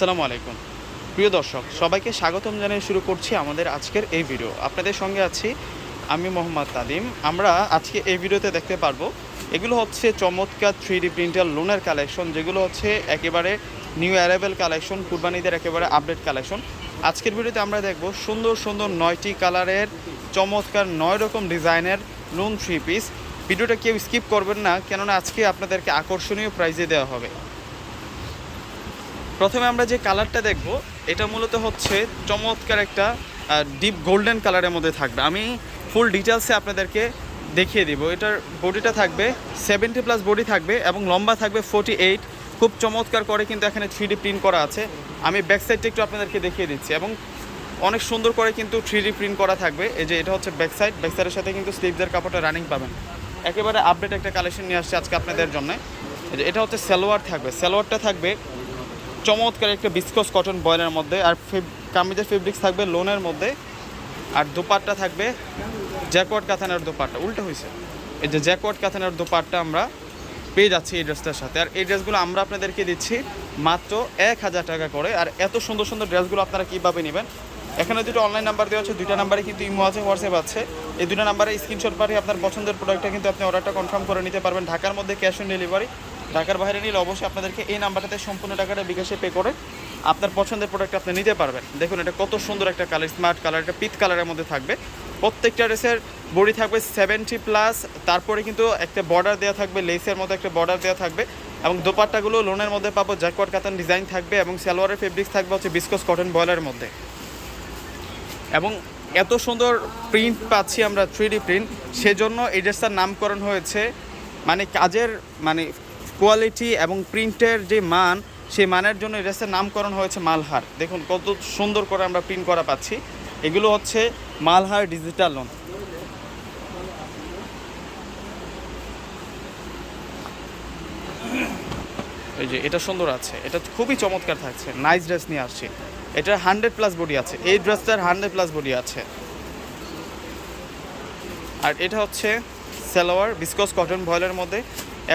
আসসালামু আলাইকুম। প্রিয় দর্শক, সবাইকে স্বাগতম জানিয়ে শুরু করছি আমাদের আজকের এই ভিডিও। আপনাদের সঙ্গে আছি আমি মোহাম্মদ তাদিম। আমরা আজকে এই ভিডিওতে দেখতে পারব, এগুলো হচ্ছে চমৎকার থ্রি ডি প্রিন্টার লোনের কালেকশন, যেগুলো হচ্ছে একেবারে নিউ অ্যারাইভেল কালেকশন, কুরবানিদের একেবারে আপডেট কালেকশন। আজকের ভিডিওতে আমরা দেখব সুন্দর সুন্দর নয়টি কালারের, চমৎকার নয় রকম ডিজাইনের লোন থ্রি পিস। ভিডিওটা কেউ স্কিপ করবেন না, কেননা আজকে আপনাদেরকে আকর্ষণীয় প্রাইজে দেওয়া হবে। প্রথমে আমরা যে কালারটা দেখব, এটা মূলত হচ্ছে চমৎকার একটা ডিপ গোল্ডেন কালারের মধ্যে থাকবে। আমি ফুল ডিটেলসে আপনাদেরকে দেখিয়ে দিব। এটার বডিটা থাকবে সেভেন্টি প্লাস বডি থাকবে এবং লম্বা থাকবে ফোর্টি এইট খুব চমৎকার করে কিন্তু এখানে থ্রি প্রিন্ট করা আছে। আমি ব্যাক সাইডটা একটু আপনাদেরকে দেখিয়ে দিচ্ছি এবং অনেক সুন্দর করে কিন্তু থ্রি প্রিন্ট করা থাকবে। এই যে এটা হচ্ছে ব্যাক সাইড ব্যাক সাইডের সাথে কিন্তু স্লিভদের কাপড়টা রানিং পাবেন। একেবারে আপডেট একটা কালেকশন নিয়ে আসছে আজকে আপনাদের জন্য। এটা হচ্ছে সালোয়ার থাকবে। সালোয়ারটা থাকবে চমৎকার একটা বিস্কস কটন বয়েলের মধ্যে, আর কামিজের ফেব্রিক্স থাকবে লোনের মধ্যে, আর দোপাট্টা থাকবে জ্যাকওয়ার্ড কাথানের দোপাট্টা। উল্টো হয়েছে এই যে জ্যাকওয়ার্ড কাথানের দোপাট্টা আমরা পেয়ে যাচ্ছি এই ড্রেসটার সাথে। আর এই ড্রেসগুলো আমরা আপনাদেরকে দিচ্ছি মাত্র এক হাজার টাকা করে। আর এত সুন্দর সুন্দর ড্রেসগুলো আপনারা কীভাবে নেবেন? এখানে দুটো অনলাইন নাম্বার দেওয়া আছে, দুইটা নাম্বারে কিন্তু ইমো আছে, হোয়াটসঅ্যাপ আছে। এই দুটো নাম্বারে স্ক্রিনশট পাঠিয়ে আপনার পছন্দের প্রোডাক্টটা কিন্তু আপনি অর্ডারটা কনফার্ম করে নিতে পারবেন। ঢাকার মধ্যে ক্যাশ অন ডেলিভারি ঢাকার বাইরে নিলে অবশ্যই আপনাদেরকে এই নাম্বারটাতে সম্পূর্ণ টাকাটা বিকাশে পে করে আপনার পছন্দের প্রোডাক্ট আপনি নিতে পারবেন। দেখুন, এটা কত সুন্দর একটা কালার স্মার্ট কালার একটা পিত কালারের মধ্যে থাকবে। প্রত্যেকটা ড্রেসের বডি থাকবে সেভেন্টি প্লাস তারপরে কিন্তু একটা বর্ডার দেওয়া থাকবে লেসের মতো একটা বর্ডার দেওয়া থাকবে এবং দোপাট্টাগুলো লোনের মধ্যে পাবো জ্যাকওয়ার্ড কাতান ডিজাইন থাকবে এবং সালোয়ারের ফেব্রিক্স থাকবে হচ্ছে বিস্কস কটন বয়লারের মধ্যে। এবং এত সুন্দর প্রিন্ট পাচ্ছি আমরা থ্রি প্রিন্ট সেজন্য এই ড্রেসটার নামকরণ হয়েছে মানে কাজের মানে কোয়ালিটি এবং প্রিন্টের যে মান, সেই মানের জন্য ড্রেসের নামকরণ হয়েছে মালহার। দেখুন কত সুন্দর করে আমরা প্রিন্ট করা পাচ্ছি। এগুলো হচ্ছে মালহার ডিজিটাল লোন এই যে এটা সুন্দর আছে, এটা খুবই চমৎকার থাকছে নাইস ড্রেস নিয়ে আসছি। এটার হান্ড্রেড প্লাস বডি আছে, এই ড্রেসটার হান্ড্রেড প্লাস বডি আছে। আর এটা হচ্ছে সালোয়ার বিস্কস কটন ভয়েলের মধ্যে।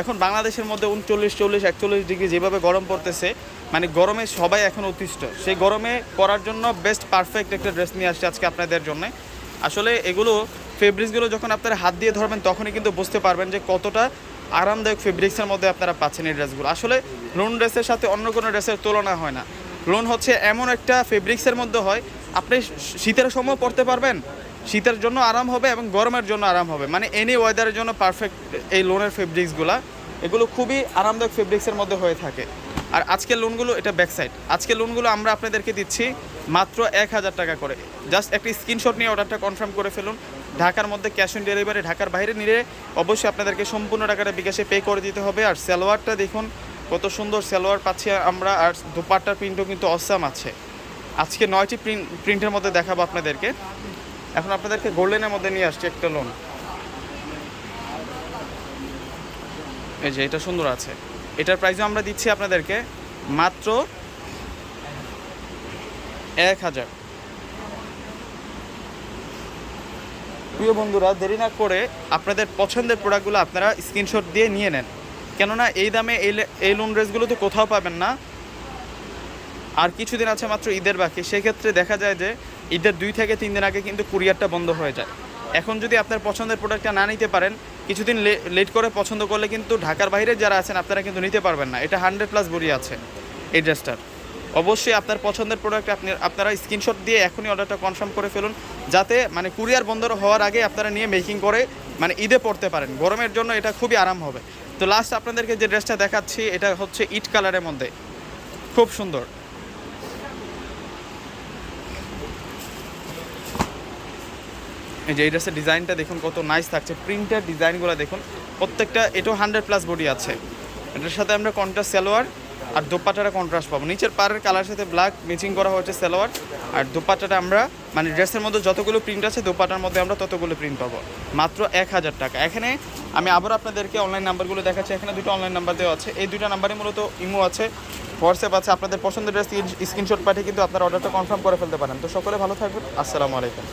এখন বাংলাদেশের মধ্যে উনচল্লিশ, চল্লিশ, একচল্লিশ ডিগ্রি যেভাবে গরম পড়তেছে মানে গরমে সবাই এখন অতিষ্ঠ। সেই গরমে পরার জন্য বেস্ট পারফেক্ট একটা ড্রেস নিয়ে আসছে আজকে আপনাদের জন্য। আসলে এগুলো ফেব্রিক্সগুলো যখন আপনারা হাত দিয়ে ধরবেন, তখনই কিন্তু বুঝতে পারবেন যে কতটা আরামদায়ক ফেব্রিক্সের মধ্যে আপনারা পাচ্ছেন এই ড্রেসগুলো আসলে লোন ড্রেসের সাথে অন্য কোনো ড্রেসের তুলনা হয় না। লোন হচ্ছে এমন একটা ফেব্রিক্সের মধ্যে হয়, আপনি শীতের সময় পরতে পারবেন শীতের জন্য আরাম হবে এবং গরমের জন্য আরাম হবে। মানে এনি ওয়েদারের জন্য পারফেক্ট এই লোনের ফেব্রিক্সগুলা এগুলো খুবই আরামদায়ক ফেব্রিক্সের মধ্যে হয়ে থাকে। আর আজকের লোনগুলো এটা ব্যাক সাইড আজকের লোনগুলো আমরা আপনাদেরকে দিচ্ছি মাত্র এক হাজার টাকা করে। জাস্ট একটি স্ক্রিনশট নিয়ে অর্ডারটা কনফার্ম করে ফেলুন। ঢাকার মধ্যে ক্যাশ অন ডেলিভারি ঢাকার বাইরে নিলে অবশ্যই আপনাদেরকে সম্পূর্ণ টাকাটা বিকাশে পে করে দিতে হবে। আর সালোয়ারটা দেখুন, কত সুন্দর সালোয়ার পাচ্ছি আমরা। আর দুপাট্টার প্রিন্টও কিন্তু অসাম আছে। আজকে নয়টি প্রিন্ট প্রিন্টের মধ্যে দেখাবো আপনাদেরকে। এখন আপনাদেরকে গোল্ডেনের মধ্যে নিয়ে আসছি একটা লোন এই যে এটা সুন্দর আছে। এটার প্রাইসও আমরা দিচ্ছি আপনাদেরকে মাত্র এক হাজার। প্রিয় বন্ধুরা, দেরি না করে আপনাদের পছন্দের প্রোডাক্টগুলো আপনারা স্ক্রিনশট দিয়ে নিয়ে নেন। কেননা এই দামে এই লোন ড্রেসগুলো তো কোথাও পাবেন না। আর কিছুদিন আছে মাত্র ঈদের বাকি, সেক্ষেত্রে দেখা যায় যে ঈদের দুই থেকে তিন দিন আগে কিন্তু কুরিয়ারটা বন্ধ হয়ে যায়। এখন যদি আপনার পছন্দের প্রোডাক্টটা না নিতে পারেন, কিছুদিন লেট করে পছন্দ করলে কিন্তু ঢাকার বাইরে যারা আছেন, আপনারা কিন্তু নিতে পারবেন না। এটা হান্ড্রেড প্লাস বড়ি আছে এই ড্রেসটার। অবশ্যই আপনার পছন্দের প্রোডাক্ট আপনি আপনারা স্ক্রিনশট দিয়ে এখনই অর্ডারটা কনফার্ম করে ফেলুন, যাতে মানে কুরিয়ার বন্ধ হওয়ার আগে আপনারা নিয়ে মেকিং করে মানে ঈদে পড়তে পারেন। গরমের জন্য এটা খুবই আরাম হবে। তো লাস্ট আপনাদেরকে যে ড্রেসটা দেখাচ্ছি, এটা হচ্ছে ইট কালারের মধ্যে। খুব সুন্দর। এই যে এই ড্রেসের ডিজাইনটা দেখুন কত নাইস থাকছে। প্রিন্টের ডিজাইনগুলো দেখুন, প্রত্যেকটা এটাও হান্ড্রেড প্লাস বডি আছে। এটার সাথে আমরা কন্ট্রাস্ট সালোয়ার আর দোপাটাটা কন্ট্রাস্ট পাবো। নিচের পাড়ের কালার সাথে ব্ল্যাক ম্যাচিং করা হয়েছে সালোয়ার। আর দোপাটাটা আমরা মানে ড্রেসের মধ্যে যতগুলো প্রিন্ট আছে, দোপাটার মধ্যে আমরা ততগুলো প্রিন্ট পাবো। মাত্র এক হাজার টাকা। এখানে আমি আবার আপনাদেরকে অনলাইন নাম্বারগুলো দেখাচ্ছি। এখানে দুটো অনলাইন নাম্বার দেওয়া আছে। এই দুটো নাম্বারে মূলত ইমো আছে হোয়াটসঅ্যাপ আছে। আপনাদের পছন্দের ড্রেস স্ক্রিনশট পাঠিয়ে কিন্তু আপনারা অর্ডারটা কনফার্ম করে ফেলতে পারেন। তো সকলে ভালো থাকবেন। আসসালামু আলাইকুম।